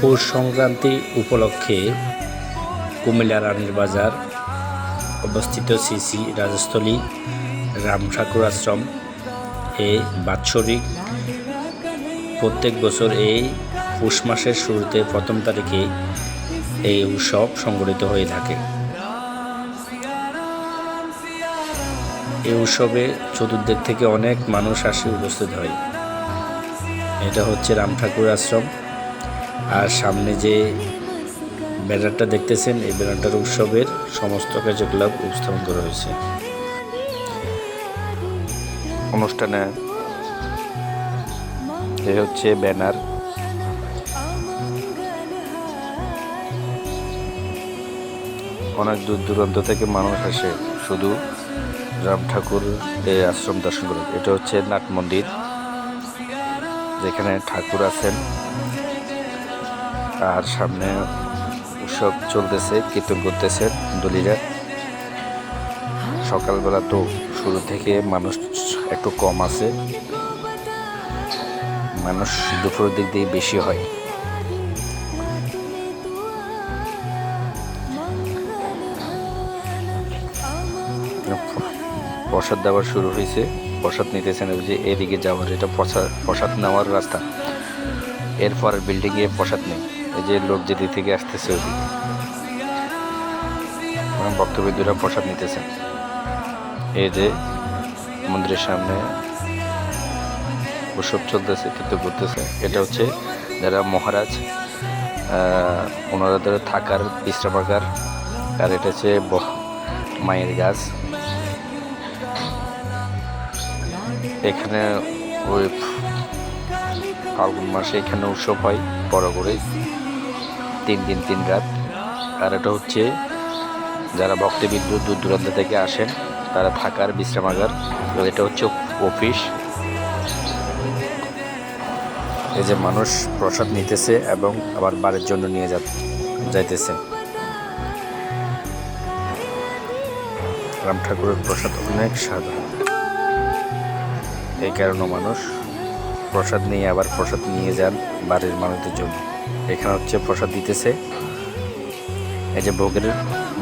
পৌষ সংক্রান্তি উপলক্ষে কুমিল্লা রানীর বাজার অবস্থিত সিসি রাজস্থলী রাম ঠাকুর আশ্রম এ বাৎসরিক প্রত্যেক বছর এই পৌষ মাসের শুরুতে প্রথম তারিখে এই উৎসব সংগঠিত হয়ে থাকে। এই উৎসবে চতুর্দিক থেকে অনেক মানুষ আসে উপস্থিত হয়। এটা হচ্ছে রাম ঠাকুর আশ্রম। আর সামনে যে ব্যানারটা দেখতেছেন, এই ব্যানারটার উৎসবের সমস্ত কার্যকলাপ উপস্থাপন করা হয়েছে। অনুষ্ঠানে এ হচ্ছে ব্যানার। অনেক দূর দূরান্ত থেকে মানুষ আসে, শুধু রাম ঠাকুর আশ্রম দর্শন করে। এটা হচ্ছে নাট মন্দির, যেখানে ঠাকুর আছেন। আর সামনে উৎসব চলতেছে, কীর্তন করতেছে দলিরা সকালবেলা তো শুরু থেকে মানুষ একটু কম আছে। মানুষ দুপুরের দিক দিয়ে বেশি হয়। প্রসাদ দেওয়ার শুরু হয়েছে। প্রসাদ নিতেছেন যে এদিকে যাওয়ার, এটা প্রসাদ প্রসাদ নেওয়ার রাস্তা। এরপর বিল্ডিংয়ে প্রসাদ নেই। এই যে লোক যেদিক থেকে আসতেছে ওদিকে ভক্তবিন্দুরা প্রসাদ নিতেছেন। এই যে মন্দিরের সামনে উৎসব চলতেছে কিন্তু ঘুরতেছে। এটা হচ্ছে যারা মহারাজ আহ, ওনাদের থাকার বিশ্রামাগার আর এটা হচ্ছে মায়ের গাছ। এখানে ওই ফাল্গুন মাসে এখানে উৎসব হয় বড় করে তিন দিন, তিন রাত। আর এটা হচ্ছে, যারা ভক্তবিন্দু দূর দূরান্ত থেকে আসেন, তারা থাকার বিশ্রামাগার এটা হচ্ছে অফিস। এই যে মানুষ প্রসাদ নিতেছে এবং আবার বাড়ির জন্য নিয়ে যা যাইতেছে। রাম ঠাকুরের প্রসাদ অনেক স্বাদ এই কারণে মানুষ প্রসাদ নিয়ে আবার প্রসাদ নিয়ে যান বাড়ির মানুষদের জন্য। এখানে হচ্ছে প্রসাদ দিতেছে। এই যে ভোগের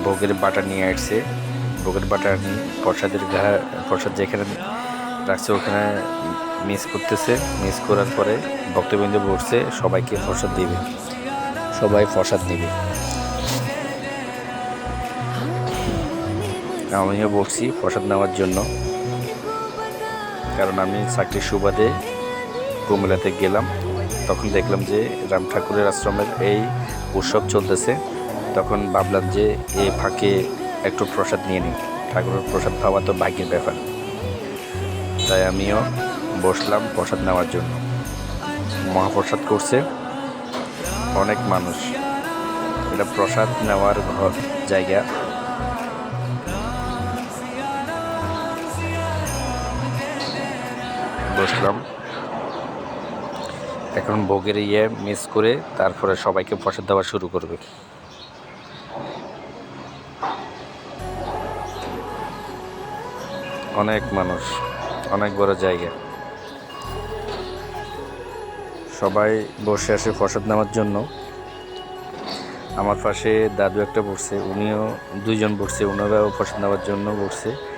ভোগের বাটা নিয়ে আসছে। ভোগের বাটা নিয়ে প্রসাদের ঘা, প্রসাদ যেখানে রাখছে ওখানে মিস করতেছে। মিস করার পরে ভক্তবৃন্দ বসছে, সবাইকে প্রসাদ দিবে। সবাই প্রসাদ দিবে আমিও বসছি প্রসাদ নেওয়ার জন্য। কারণ আমি চাকরির সুবাদে কুমিল্লাতে গেলাম। তখন দেখলাম যে রাম ঠাকুরের আশ্রমের এই উৎসব চলতেছে। তখন ভাবলাম যে এ ফাঁকে একটু প্রসাদ নিয়ে নিই। ঠাকুরের প্রসাদ খাওয়া তো ভাগ্যের ব্যাপার। তাই আমিও বসলাম প্রসাদ নেওয়ার জন্য। মহাপ্রসাদ করছে। অনেক মানুষ। এটা প্রসাদ নেওয়ার ঘর, জায়গা। বসলাম। এখন ভোগের ইয়ে মিস করে তারপরে সবাইকে প্রসাদ দেওয়া শুরু করবে। অনেক মানুষ, অনেক বড় জায়গা। সবাই বসে আসে প্রসাদ নেওয়ার জন্য। আমার পাশে দাদু একটা বসছে, উনিও দুইজন বসছে ওনারাও প্রসাদ নেওয়ার জন্য বসছে।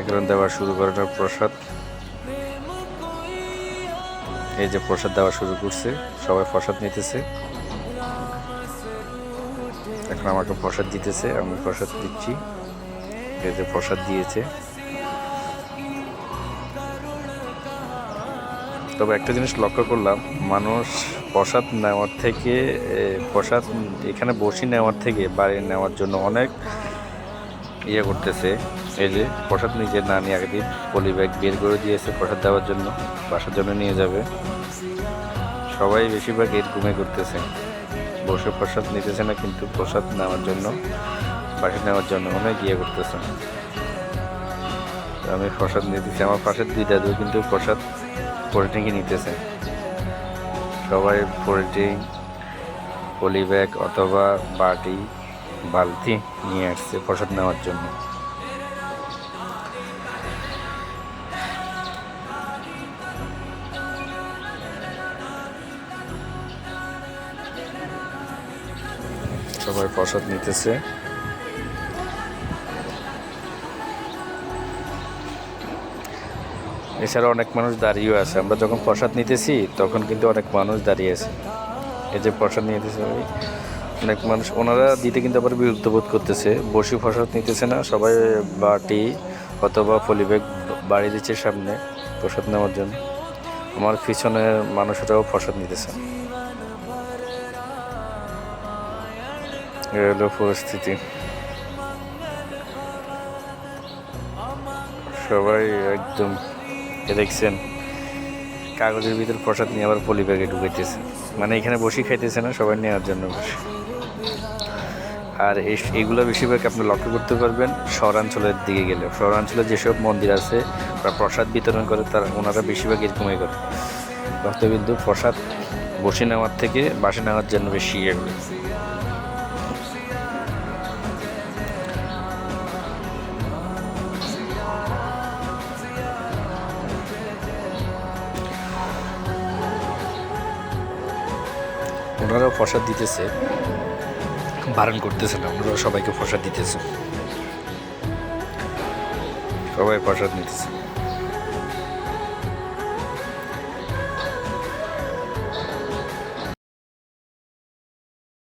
এখন দেওয়া শুরু করাটা প্রসাদ। এই যে প্রসাদ দেওয়া শুরু করছে, সবাই প্রসাদ নিতেছে। এখন আমাকে প্রসাদ দিতেছে, আমি প্রসাদ দিচ্ছি। এই যে প্রসাদ দিয়েছে। তবে একটা জিনিস লক্ষ্য করলাম, মানুষ প্রসাদ নেওয়ার থেকে প্রসাদ এখানে বসি নেওয়ার থেকে, বাড়ি নেওয়ার জন্য অনেক ইয়ে করতেছে, এই যে প্রসাদ নিজে না নিয়ে আগে দিন পলি ব্যাগ বের করে দিয়েছে প্রসাদ দেওয়ার জন্য, বাসার জন্য নিয়ে যাবে। সবাই বেশিরভাগ এর এরকমই করতেছে। বসে প্রসাদ নিতেছে না, কিন্তু প্রসাদ নেওয়ার জন্য বাসা নেওয়ার জন্য অনেক ইয়ে করতেছে। আমি প্রসাদ নিতেছি, আমার পাশের দুই দাদু কিন্তু প্রসাদ পলিটেকে নিতেছে। সবাই পোল্ট্রি পলি ব্যাগ অথবা বাটি বালতি নিয়ে আসছে প্রসাদ নেওয়ার জন্য। সবাই প্রসাদ নিতেছে। এছাড়া অনেক মানুষ দাঁড়িয়েও আছে। আমরা যখন প্রসাদ নিতেছি, তখন কিন্তু অনেক মানুষ দাঁড়িয়ে আছে। এই যে প্রসাদ ওই অনেক মানুষ ওনারা দিতে কিন্তু আবার বিরক্ত বোধ করতেছে। বসি প্রসাদ নিতেছে না, সবাই বাটি অথবা পলিব্যাগ বাড়ি দিচ্ছে সামনে প্রসাদ নেওয়ার জন্য। আমার পিছনের মানুষরাও প্রসাদ নিতেছে। এই হলো পরিস্থিতি। সবাই একদম দেখছেন। কাগজের ভিতর প্রসাদ নিয়ে আবার পলি ব্যাগে ঢুকাইতেছে। মানে এখানে বসে খাইতেছে না, সবাই নেওয়ার জন্য বসে। আর এই এগুলো বেশিরভাগ আপনি লক্ষ্য করতে পারবেন শহরাঞ্চলের দিকে গেলে। শহরাঞ্চলে যেসব মন্দির আছে বা প্রসাদ বিতরণ করে, তারা ওনারা বেশিরভাগ এরকমই করে। ভক্তবিন্দু প্রসাদ বসে নেওয়ার থেকে বাসে নেওয়ার জন্য বেশি ইয়ে ওনারাও প্রসাদ দিতেছে। বারণ করতেছে না ওনারাও সবাইকে প্রসাদ দিতেছে। সবাই প্রসাদ নিতেছে।